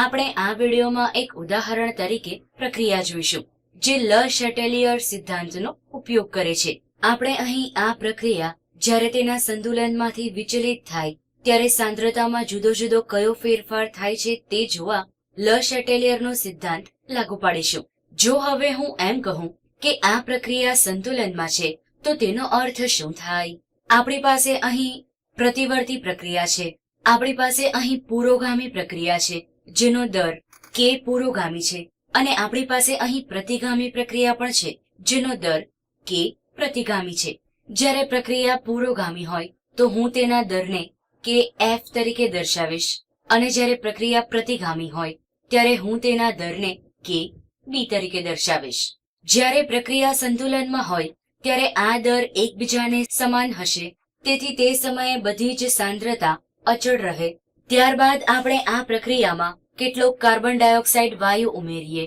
આપણે આ વિડીયોમાં એક ઉદાહરણ તરીકે પ્રક્રિયા જોઈશું, જે લ શેટેલિયર સિદ્ધાંતનો ઉપયોગ કરે છે. આપણે અહીં આ પ્રક્રિયા જ્યારે તેના સંતુલનમાંથી વિચલિત થાય, ત્યારે સાંદ્રતામાં જુદો જુદો કયો ફેરફાર થાય છે તે જોવા લ શેટેલિયરનો સિદ્ધાંત લાગુ પાડીશું. જો હવે હું એમ કહું કે આ પ્રક્રિયા સંતુલનમાં છે, તો તેનો અર્થ શું થાય? આપણી પાસે અહીં પ્રતિવર્તી પ્રક્રિયા છે, આપણી પાસે અહીં પુરોગામી પ્રક્રિયા છે જેનો દર કે પુરોગામી છે. અને આપણી પાસે અહીં પ્રતિગામી પ્રક્રિયા પણ છે, જેનો દર કે પ્રતિગામી છે. જ્યારે પ્રક્રિયા પુરોગામી હોય, તો હું તેના દરને કે એફ તરીકે દર્શાવીશ. અને જ્યારે પ્રક્રિયા પ્રતિગામી હોય, ત્યારે હું તેના દરને કે બી તરીકે દર્શાવીશ. જ્યારે પ્રક્રિયા સંતુલનમાં હોય, ત્યારે આ દર એકબીજાને સમાન હશે. તેથી તે સમયે બધી જ સાંદ્રતા અચળ રહે ત્યારબાદ આપણે આ પ્રક્રિયામાં કેટલોક કાર્બન ડાયોક્સાઇડ વાયુ ઉમેરીએ.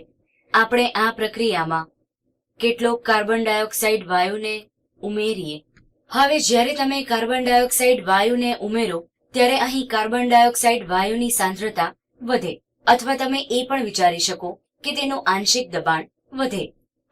આપણે આ પ્રક્રિયામાં કેટલોક કાર્બન ડાયોક્સાઇડ વાયુને ઉમેરીએ. હવે જ્યારે તમે કાર્બન ડાયોક્સાઇડ વાયુને ઉમેરો, ત્યારે અહીં કાર્બન ડાયોક્સાઇડ વાયુની સાંદ્રતા વધે. અથવા તમે એ પણ વિચારી શકો કે તેનું આંશિક દબાણ વધે.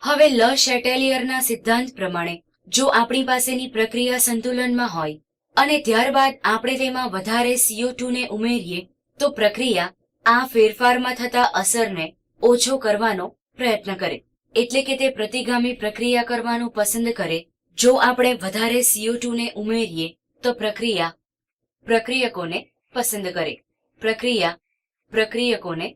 હવે લ શેટેલિયરના સિદ્ધાંત પ્રમાણે, જો આપણી પાસેની પ્રક્રિયા સંતુલનમાં હોય અને ત્યારબાદ આપણે તેમાં વધારે સીઓ ને ઉમેરીએ, તો પ્રક્રિયા આ ફેરફારમાં થતા અસરને ઓછો કરવાનો પ્રયત્ન કરે. એટલે કે તે પ્રતિગામી પ્રક્રિયા કરવાનું પસંદ કરે. જો આપણે વધારે સીઓ ને ઉમેરીએ, તો પ્રક્રિયા પ્રક્રિયકોને પસંદ કરે. પ્રક્રિયા પ્રક્રિયકોને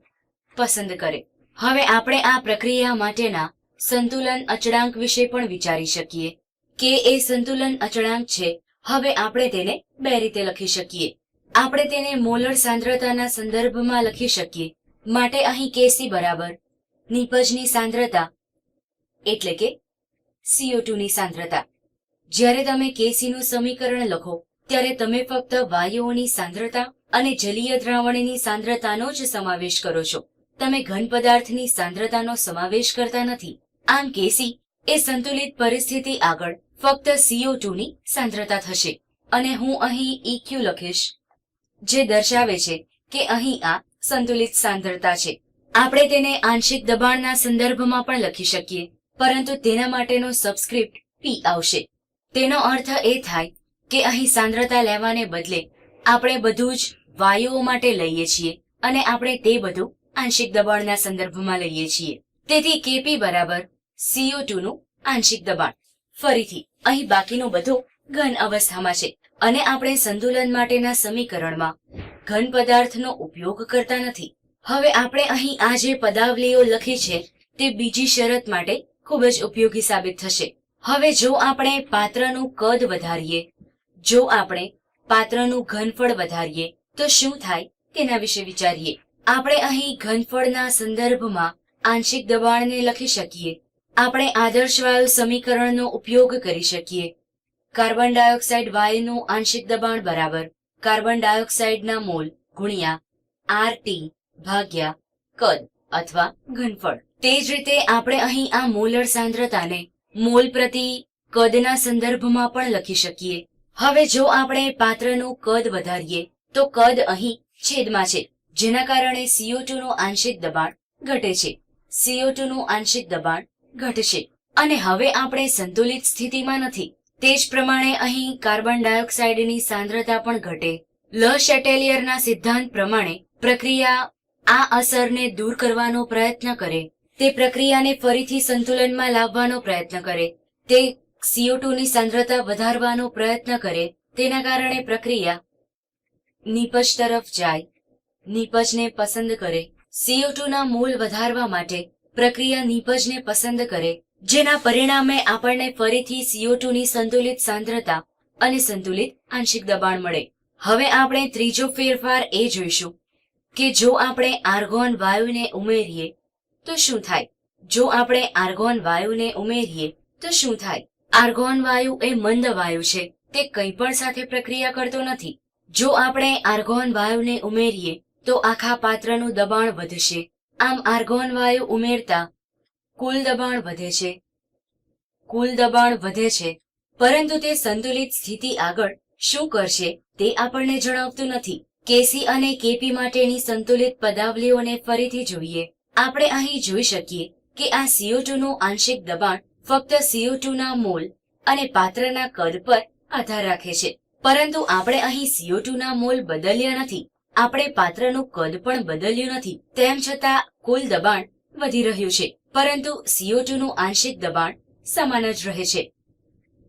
પસંદ કરે. હવે આપણે આ પ્રક્રિયા માટેના સંતુલન અચળાંક વિશે પણ વિચારી શકીએ. કે એ સંતુલન અચળાંક છે હવે આપણે તેને બે રીતે લખી શકીએ. આપણે તેને મોલર સાંદ્રતાના સંદર્ભમાં લખી શકીએ. માટે અહીં કેસી બરાબર. નીપજની સાંદ્રતા એટલે કે સીઓ ની સાંદ્રતા. જ્યારે તમે કેસીનું સમીકરણ લખો, ત્યારે તમે ફક્ત વાયુઓની સાંદ્રતા અને જલીય દ્રાવણની સાંદ્રતાનો જ સમાવેશ કરો છો. તમે ઘન પદાર્થની સાંદ્રતાનો સમાવેશ કરતા નથી. આમ કેસી એ સંતુલિત પરિસ્થિતિ આગળ ફક્ત CO2 ની સાંદ્રતા થશે. અને હું અહીં EQ લખીશ, જે દર્શાવે છે કે અહીં આ સંતુલિત સાંદ્રતા છે. આપણે તેને આંશિક દબાણના સંદર્ભમાં પણ લખી શકીએ, પરંતુ તેના માટેનો સબસ્ક્રિપ્ટ P આવશે. તેનો અર્થ એ થાય કે અહીં સાંદ્રતા લેવાને બદલે આપણે બધું જ વાયુઓ માટે લઈએ છીએ અને આપણે તે બધું આંશિક દબાણના સંદર્ભમાં લઈએ છીએ. તેથી કેપી બરાબર સીઓ નું આંશિક દબાણ. ફરીથી, અહીં બાકીનું બધું ઘન અવસ્થામાં છે અને આપણે સંતુલન માટેના સમીકરણમાં ઘન પદાર્થનો ઉપયોગ કરતા નથી. હવે આપણે અહીં આ જે પદાવલીઓ લખી છે તે બીજી શરત માટે ખૂબ જ ઉપયોગી સાબિત થશે. હવે જો આપણે પાત્રનું કદ વધારીએ, જો આપણે પાત્રનું ઘનફળ વધારીએ, તો શું થાય તેના વિશે વિચારીએ. આપણે અહીં ઘનફળના સંદર્ભમાં આંશિક દબાણને લખી શકીએ. આપણે આદર્શ વાયુ સમીકરણનો ઉપયોગ કરી શકીએ. કાર્બન ડાયોક્સાઇડ વાયુનું આંશિક દબાણ બરાબર. કાર્બન ડાયોક્સાઇડના મોલ ગુણ્યા આર ટી ભાગ્યા કદ અથવા ઘનફળ. તે જ રીતે આપણે અહીં આ મોલર સાંદ્રતાને મોલ પ્રતિ કદના સંદર્ભમાં પણ લખી શકીએ. હવે જો આપણે પાત્રનું કદ વધારીએ, તો કદ અહીં છેદમાં છે, જેના કારણે સીઓ નું આંશિક દબાણ ઘટે છે. સીઓ નું આંશિક દબાણ ઘટશે. અને હવે આપણે સંતુલિત સ્થિતિમાં નથી. તે જ પ્રમાણે અહીં કાર્બન ડાયોક્સાઇડની સાંદ્રતા પણ ઘટે. લ શેટેલિયરના સિદ્ધાંત પ્રમાણે પ્રક્રિયા આ અસરને દૂર કરવાનો પ્રયત્ન કરે. તે પ્રક્રિયાને ફરીથી સંતુલનમાં લાવવાનો પ્રયત્ન કરે. તે સીઓ ની સાંદ્રતા વધારવાનો પ્રયત્ન કરે. તેના કારણે પ્રક્રિયા નીપજ તરફ જાય. નીપજને પસંદ કરે. સીઓ ના મૂલ વધારવા માટે પ્રક્રિયા નીપજને પસંદ કરે, જેના પરિણામે આપણને ફરીથી સીઓ ની સંતુલિત સાંદ્રતા અને સંતુલિત આંશિક દબાણ મળે. હવે આપણે ત્રીજો ફેરફાર એ જોઈશું કે જો આપણે આર્ગોન વાયુને ઉમેરીએ, તો શું થાય? જો આપણે આર્ગોન વાયુને ઉમેરીએ, તો શું થાય? આર્ગોન વાયુ એ મંદ વાયુ છે, તે કંઈ પણ સાથે પ્રક્રિયા કરતો નથી. જો આપણે આર્ગોન વાયુને ઉમેરીએ, તો આખા પાત્રનું દબાણ વધશે. આમ આર્ગોન વાયુ ઉમેરતા કુલ દબાણ વધે છે. કુલ દબાણ વધે છે. પરંતુ તે સંતુલિત સ્થિતિ આગળ શું કરશે તે આપણને જણાવતું નથી. કેસી અને કેપી માટેની સંતુલિત પદાવલીઓને ફરીથી જોઈએ. આપણે અહીં જોઈ શકીએ કે આ સીઓ નું આંશિક દબાણ ફક્ત સીઓ ના મોલ અને પાત્રના કદ પર આધાર રાખે છે. પરંતુ આપણે અહીં સીઓ ના મોલ બદલ્યા નથી. આપણે પાત્રનું કદ પણ બદલ્યું નથી. તેમ છતાં, કુલ દબાણ વધી રહ્યું છે. પરંતુ સીઓ નું આંશિક દબાણ સમાન જ રહે છે.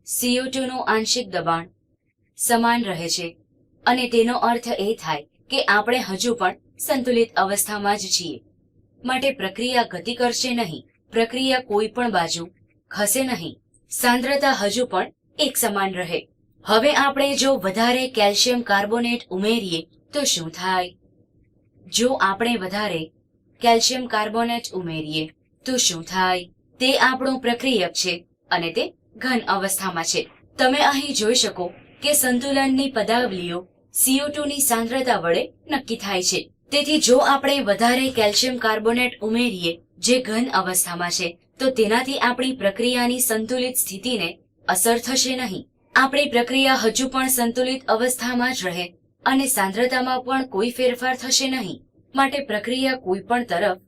સીઓ નું આંશિક દબાણ સમાન રહે છે. અને તેનો અર્થ એ થાય કે આપણે હજુ પણ સંતુલિત અવસ્થામાં જ છીએ. માટે પ્રક્રિયા ગતિ કરશે નહીં. પ્રક્રિયા કોઈ પણ બાજુ ખસે નહીં. સાંદ્રતા હજુ પણ એક સમાન રહે. હવે આપણે જો વધારે કેલ્શિયમ કાર્બોનેટ ઉમેરીએ તો શું થાય? જો આપણે વધારે કેલ્શિયમ કાર્બોનેટ ઉમેરીએ, તો શું થાય? તે આપણું પ્રક્રિયક છે અને તે ઘન અવસ્થામાં છે. તમે અહીં જોઈ શકો કે સંતુલનની પદાવલીઓ સીઓ ની સાંદ્રતા વડે નક્કી થાય છે. તેથી જો આપણે વધારે કેલ્શિયમ કાર્બોનેટ ઉમેરીએ જે ઘન અવસ્થામાં છે, તો તેનાથી આપણી પ્રક્રિયાની સંતુલિત સ્થિતિને અસર થશે નહીં. આપણી પ્રક્રિયા હજુ પણ સંતુલિત અવસ્થામાં જ રહે. અને સાંદ્રતામાં પણ કોઈ ફેરફાર થશે નહીં. માટે પ્રક્રિયા કોઈ પણ તરફ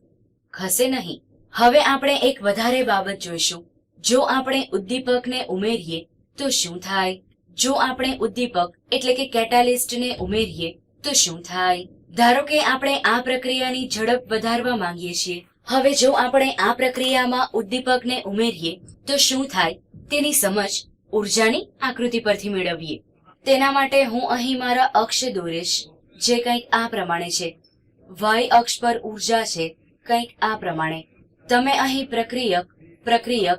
ખસે નહીં. હવે આપણે એક વધારે બાબત જોઈશું. જો આપણે ઉદ્દીપકને ઉમેરીએ, તો શું થાય? જો આપણે ઉદ્દીપક એટલે કે કેટાલિસ્ટને ઉમેરીએ, તો શું થાય? ધારો કે આપણે આ પ્રક્રિયાની ઝડપ વધારવા માંગીએ છીએ. હવે જો આપણે આ પ્રક્રિયામાં ઉદ્દીપકને ઉમેરીએ, તો શું થાય? તેની સમજ ઉર્જાની આકૃતિ પરથી મેળવીએ. તેના માટે હું અહીં મારા અક્ષ દોરીશ, જે કંઈક આ પ્રમાણે છે. વાય અક્ષ પર ઊર્જા છે, કંઈક આ પ્રમાણે. તમે અહીં પ્રક્રિયક પ્રક્રિયક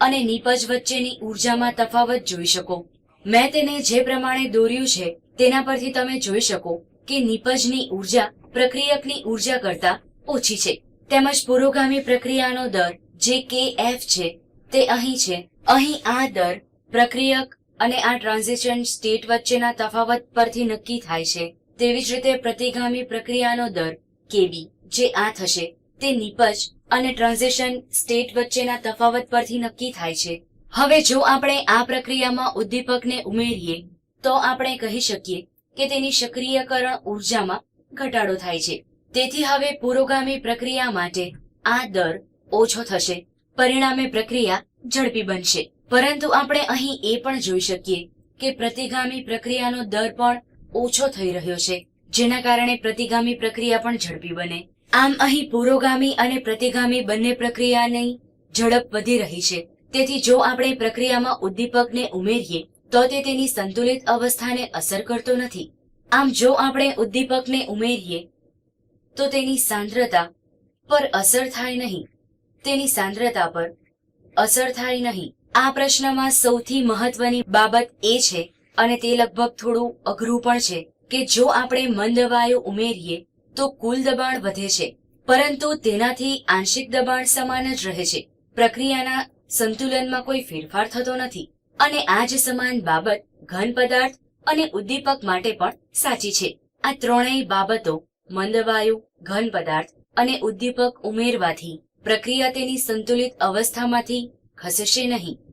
અને નીપજ વચ્ચેની ઉર્જામાં તફાવત જોઈ શકો. મેં તેને જે પ્રમાણે દોર્યું છે, તેના પરથી તમે જોઈ શકો કે નીપજની ઊર્જા પ્રક્રિયકની ઊર્જા કરતા ઓછી છે. તેમજ પુરોગામી પ્રક્રિયાનો દર જે કે એફ છે, તે અહીં છે. અહીં આ દર પ્રક્રિયક અને આ ટ્રાન્ઝિશન સ્ટેટ વચ્ચેના તફાવત પરથી નક્કી થાય છે. તેવી જ રીતે પ્રતિગામી પ્રક્રિયાનો દર, કેબી, જે આ થશે, તે નીપજ અને ટ્રાન્ઝિશન સ્ટેટ વચ્ચેના તફાવત પરથી નક્કી થાય છે. હવે જો આપણે આ પ્રક્રિયામાં ઉદ્દીપકને ઉમેરીએ, તો આપણે કહી શકીએ કે તેની સક્રિયકરણ ઉર્જામાં ઘટાડો થાય છે. તેથી હવે પુરોગામી પ્રક્રિયા માટે આ દર ઓછો થશે. પરિણામે પ્રક્રિયા ઝડપી બનશે. પરંતુ આપણે અહીં એ પણ જોઈ શકીએ કે પ્રતિગામી પ્રક્રિયાનો દર પણ ઓછો થઈ રહ્યો છે, જેના કારણે પ્રતિગામી પ્રક્રિયા પણ ઝડપી બને. આમ અહીં પુરોગામી અને પ્રતિગામી બંને પ્રક્રિયાની ઝડપ વધી રહી છે. તેથી જો આપણે પ્રક્રિયામાં ઉદ્દીપકને ઉમેરીએ, તો તે તેની સંતુલિત અવસ્થાને અસર કરતો નથી. આમ જો આપણે ઉદ્દીપકને ઉમેરીએ, તો તેની સાંદ્રતા પર અસર થાય નહીં. તેની સાંદ્રતા પર અસર થાય નહીં. આ પ્રશ્નમાં સૌથી મહત્વની બાબત એ છે અને તે લગભગ થોડું અઘરું પણ છે કે જો આપણે મંદ વાયુ ઉમેરીએ, તો કુલ દબાણ વધે છે, પરંતુ તેનાથી આંશિક દબાણ સમાન જ રહે છે. પ્રક્રિયાના સંતુલનમાં કોઈ ફેરફાર થતો નથી અને આ જ સમાન બાબત ઘન પદાર્થ અને ઉદ્દીપક માટે પણ સાચી છે. આ ત્રણેય બાબતો, મંદ વાયુ, ઘન પદાર્થ અને ઉદ્દીપક ઉમેરવાથી પ્રક્રિયા તેની સંતુલિત અવસ્થામાંથી ખસશે નહીં.